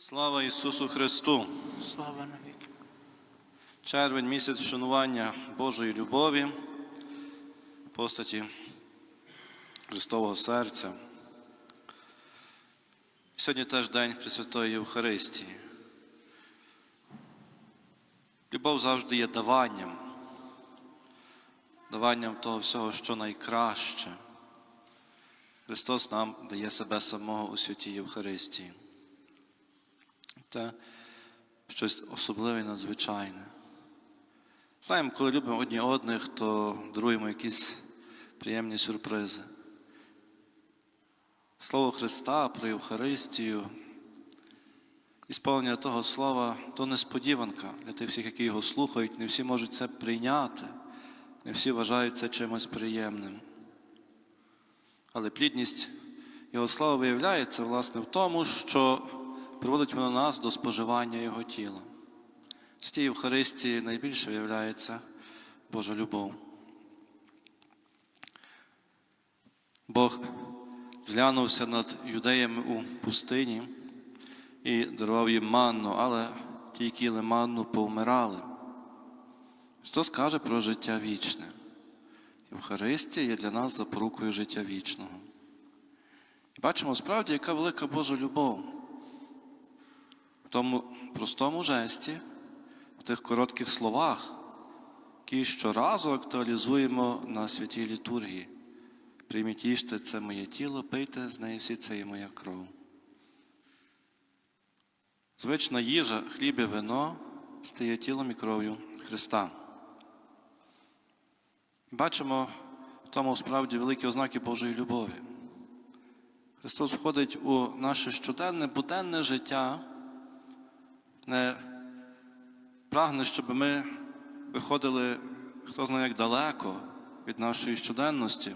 Слава Ісусу Христу! Слава навіки. Червень місяць вшанування Божої любові, постаті Христового серця. Сьогодні теж День Пресвятої Євхаристії. Любов завжди є даванням, даванням того всього, що найкраще. Христос нам дає себе самого у святій Євхаристії. Це щось особливе і надзвичайне. Знаємо, коли любимо одні одних, то даруємо якісь приємні сюрпризи. Слово Христа про Євхаристію, і сповнення того слова то несподіванка для тих всіх, які його слухають. Не всі можуть це прийняти, не всі вважають це чимось приємним. Але плідність Його слова виявляється, власне, в тому, що приводить воно нас до споживання Його тіла. В тій Євхаристії найбільше виявляється Божа любов. Бог зглянувся над юдеями у пустині і дарував їм манну, але ті, які їли манну, повмирали. Що скаже про життя вічне? Євхаристія є для нас запорукою життя вічного. І бачимо справді, яка велика Божа любов в тому простому жесті, в тих коротких словах, які щоразу актуалізуємо на святій літургії. Прийміть їжте, це моє тіло, пийте з неї всі це є моя кров. Звична їжа, хліб і вино стає тілом і кров'ю Христа. Бачимо в тому справді великі ознаки Божої любові. Христос входить у наше щоденне, буденне життя, не прагне, щоб ми виходили, хто знає як далеко від нашої щоденності,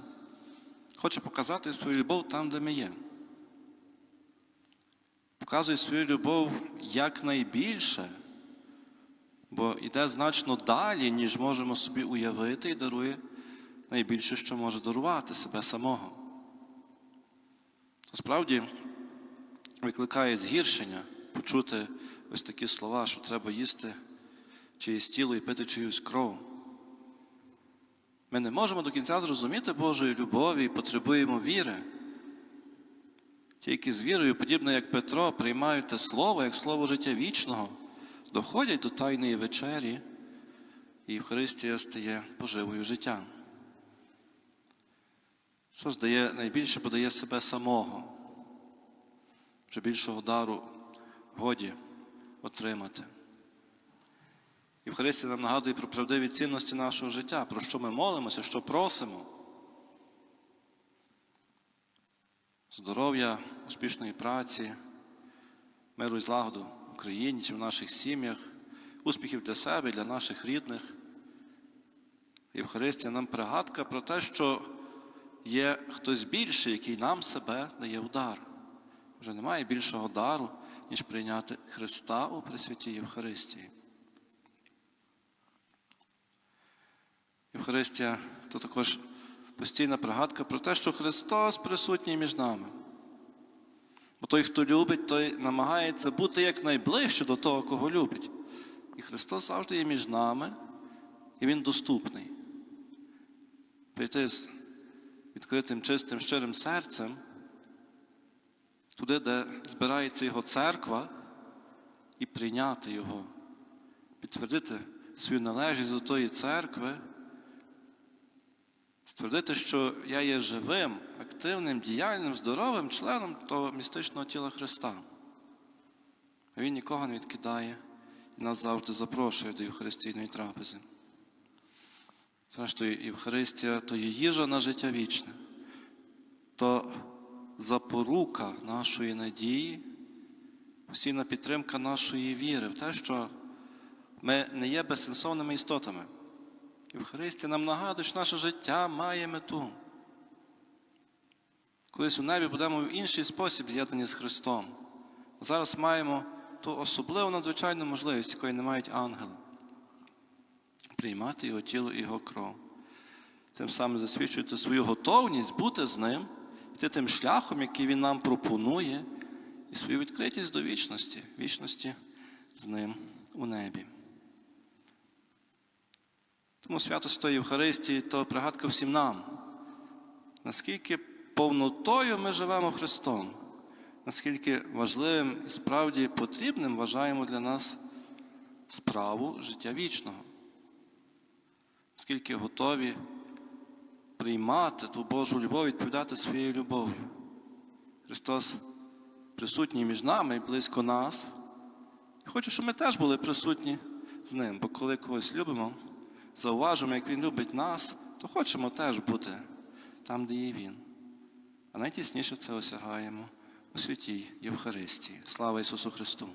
хоче показати свою любов там, де ми є. Показує свою любов якнайбільше, бо йде значно далі, ніж можемо собі уявити, і дарує найбільше, що може дарувати себе самого. Справді викликає згіршення почути ось такі слова, що треба їсти чиєсь тіло і пити чиюсь кров. Ми не можемо до кінця зрозуміти Божої любові і потребуємо віри. Тільки з вірою, подібно як Петро, приймають те слово, як слово життя вічного, доходять до Тайної вечері, і Євхаристія стає поживою життя. Що здає найбільше подає себе самого, вже більшого дару годі отримати. Євхаристія нам нагадує про правдиві цінності нашого життя, про що ми молимося, що просимо. Здоров'я, успішної праці, миру і злагоду в Україні чи в наших сім'ях, успіхів для себе, для наших рідних. Євхаристія нам пригадка про те, що є хтось більший, який нам себе дає в дар. Вже немає більшого дару, ніж прийняти Христа у Пресвятій Євхаристії. Євхаристія то також постійна пригадка про те, що Христос присутній між нами. Бо той, хто любить, той намагається бути якнайближче до того, кого любить. І Христос завжди є між нами, і Він доступний. Прийти з відкритим, чистим, щирим серцем, туди, де збирається Його церква, і прийняти Його, підтвердити свою належність до тої церкви, ствердити, що я є живим, активним, діяльним, здоровим членом того містичного тіла Христа. Він нікого не відкидає і нас завжди запрошує до Євхаристійної трапези. Зрештою, Євхаристія то є їжа на життя вічне, то запорука нашої надії, постійна підтримка нашої віри в те, що ми не є безсенсовними істотами. Євхаристія нам нагадує, що наше життя має мету. Колись у небі будемо в інший спосіб з'єднані з Христом. Зараз маємо ту особливу надзвичайну можливість, якої не мають ангели приймати Його тіло і Його кров. Тим самим засвідчуєте свою готовність бути з ним, йти тим шляхом, який Він нам пропонує, і свою відкритість до вічності, вічності з ним у небі. Тому свято Святої Євхаристії то пригадка всім нам, наскільки повнотою ми живемо Христом, наскільки важливим і справді потрібним вважаємо для нас справу життя вічного, наскільки готові приймати ту Божу любов, відповідати своєю любов'ю. Христос присутній між нами і близько нас. І хочу, щоб ми теж були присутні з Ним, бо коли когось любимо, зауважимо, як Він любить нас, то хочемо теж бути там, де є Він. А найтісніше це осягаємо у святій Євхаристії. Слава Ісусу Христу!